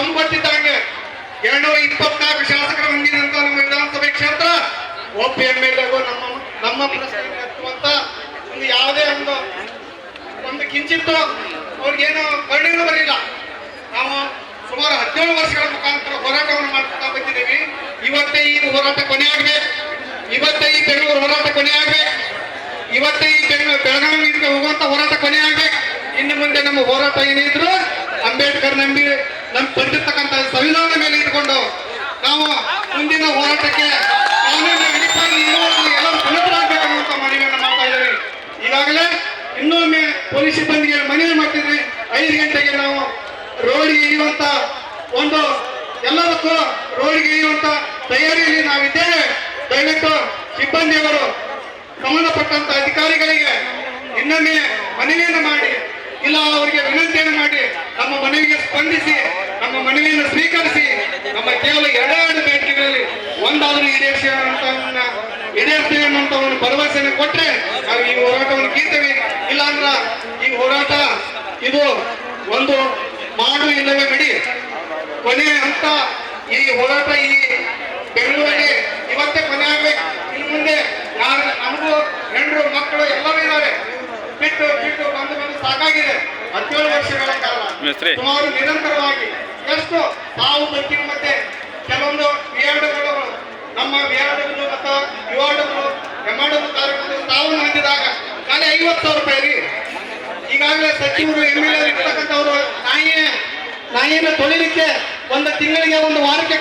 ತಂದುಕೊಟ್ಟಿದ್ದಂಗೆ ಎರಡ್ನೂರ ಇಪ್ಪತ್ನಾಲ್ಕು ಶಾಸಕರು ಹೊಂದಿದಂತ ನಮ್ಮ ವಿಧಾನಸಭೆ ಕ್ಷೇತ್ರ ಒಬ್ಬ ಎಂ ಎಲ್ ಎಗೋ ನಮ್ಮ ನಮ್ಮ ಪ್ರಶ್ನೆಂತ ಒಂದು ಯಾವುದೇ ಒಂದು ಒಂದು ಕಿಂಚಿತ್ತು ಅವ್ರಿಗೇನು ಕಣ್ಣೀರು ಬರಲಿಲ್ಲ. ನಾವು ಸುಮಾರು ಹದಿನೇಳು ವರ್ಷಗಳ ಮುಖಾಂತರ ಹೋರಾಟವನ್ನು ಮಾಡ್ತಾ ಬಂದಿದ್ದೀವಿ. ಇವತ್ತೇ ಈ ಹೋರಾಟ ಕೊನೆಯಾಗಬೇಕು ಇವತ್ತೇ ಈ ಬೆಂಗಳೂರು ಹೋರಾಟ ಕೊನೆಯಾಗಬೇಕು ಇವತ್ತೇ ಈ ಬೆಂಗಳೂರು ಬೆಳಗಾವಿ ಹೋಗುವಂತ ಹೋರಾಟ ಕೊನೆ ಕೊನೆಯಾಗಬೇಕು ಇನ್ನು ಮುಂದೆ ನಮ್ಮ ಹೋರಾಟ ಏನಿದ್ರು ನಮ್ ಬಂದಿರ್ತಕ್ಕಂಥ ಸಂವಿಧಾನದ ಮೇಲೆ ಇಟ್ಕೊಂಡು ನಾವು ಮುಂದಿನ ಹೋರಾಟಕ್ಕೆ ಕಾನೂನಿನ ನಿಲ್ಲುವಲ್ಲಿ ಎಲ್ಲರೂ ಪುನಃರಾಗಬೇಕು ಅನ್ನುವಂತ ಮನವಿಯನ್ನು ಮಾಡ್ತಾ ಈಗಾಗಲೇ ಇನ್ನೊಮ್ಮೆ ಪೊಲೀಸ್ ಸಿಬ್ಬಂದಿಗೆ ಮನವಿ ಮಾಡ್ತಿದ್ವಿ ಐದು ಗಂಟೆಗೆ ನಾವು ರೋಡ್ಗೆ ಇಳಿಯುವಂತ ಒಂದು ಎಲ್ಲದಕ್ಕೂ ರೋಡ್ಗೆ ಇಳಿಯುವಂತ ತಯಾರಿಯಲ್ಲಿ ನಾವಿದ್ದೇವೆ. ದಯವಿಟ್ಟು ಸಿಬ್ಬಂದಿಯವರು ಸಂಬಂಧಪಟ್ಟಂತ ಅಧಿಕಾರಿಗಳಿಗೆ ಇನ್ನೊಮ್ಮೆ ಮನವಿಯನ್ನು ಮಾಡಿ, ಇಲ್ಲ ಅವರಿಗೆ ವಿನಂತಿಯನ್ನು ಮಾಡಿ ನಮ್ಮ ಮನವಿಗೆ ಸ್ಪಂದಿಸಿ ನಮ್ಮ ಮನವಿಯನ್ನು ಸ್ವೀಕರಿಸಿ ನಮ್ಮ ಕೇವಲ ಎರಡೆರಡು ಎರಡು ಬೇಡಿಕೆಗಳಲ್ಲಿ ಒಂದಾದರೂ ಈಡೇರಿಸಿ ಈಡೇರ್ತೇವೆ ಅನ್ನುವಂಥ ಒಂದು ಭರವಸೆಯನ್ನು ಕೊಟ್ಟರೆ ನಾವು ಈ ಹೋರಾಟವನ್ನು ಗೀತೇವೆ ಇಲ್ಲಾಂದ್ರ ಈ ಹೋರಾಟ ಇದು ಒಂದು ಮಾಡು ಇಲ್ಲವೇ ಬಿಡಿ ಕೊನೆ ಅಂತ ಈ ಹೋರಾಟ ಈ ಬೆಂಗಳೂರಲ್ಲಿ ಇವತ್ತೇ ಕೊನೆ ಆಗ್ಬೇಕು. ಇನ್ನು ಮುಂದೆ ಯಾರು ನಮಗೂ ಹೆಣ್ಣು ಮಕ್ಕಳು ಎಲ್ಲರೂ ಇದ್ದಾರೆ. ಬಿಟ್ಟು ಬಿಟ್ಟು ಬಂದು ಬಂದು ಸಾಕಾಗಿದೆ. ಹದಿನೇಳು ವರ್ಷಗಳ ಕಾಲ. ಸುಮಾರು ನಿರಂತರವಾಗಿ ಎಷ್ಟು ತಾವು ಬದುಕಿನ ಮತ್ತೆ ಕೆಲವೊಂದು ವಿಆರ್ಡಗಳು ನಮ್ಮ ವಿಆರ್ಡಗಳು ಮತ್ತು ಯುವಾರ್ಡಗಳು ಎಮ್ಮಾರ್ಡಗಳು ಕಾರ್ಯಕ್ರಮದಲ್ಲಿ ತಾವು ಹೊಂದಿದಾಗ ಖಾಲಿ ಐವತ್ತು ಸಾವಿರ ರೂಪಾಯಿ ರೀ ಈಗಾಗಲೇ ಸಚಿವರು ಎಂ ಎಲ್ ಎ ಇರ್ತಕ್ಕಂಥವ್ರು ನಾಯಿಯ ನಾಯಿಯನ್ನು ತೊಳಿಲಿಕ್ಕೆ ಒಂದು ತಿಂಗಳಿಗೆ ಒಂದು ವಾರಕ್ಕೆ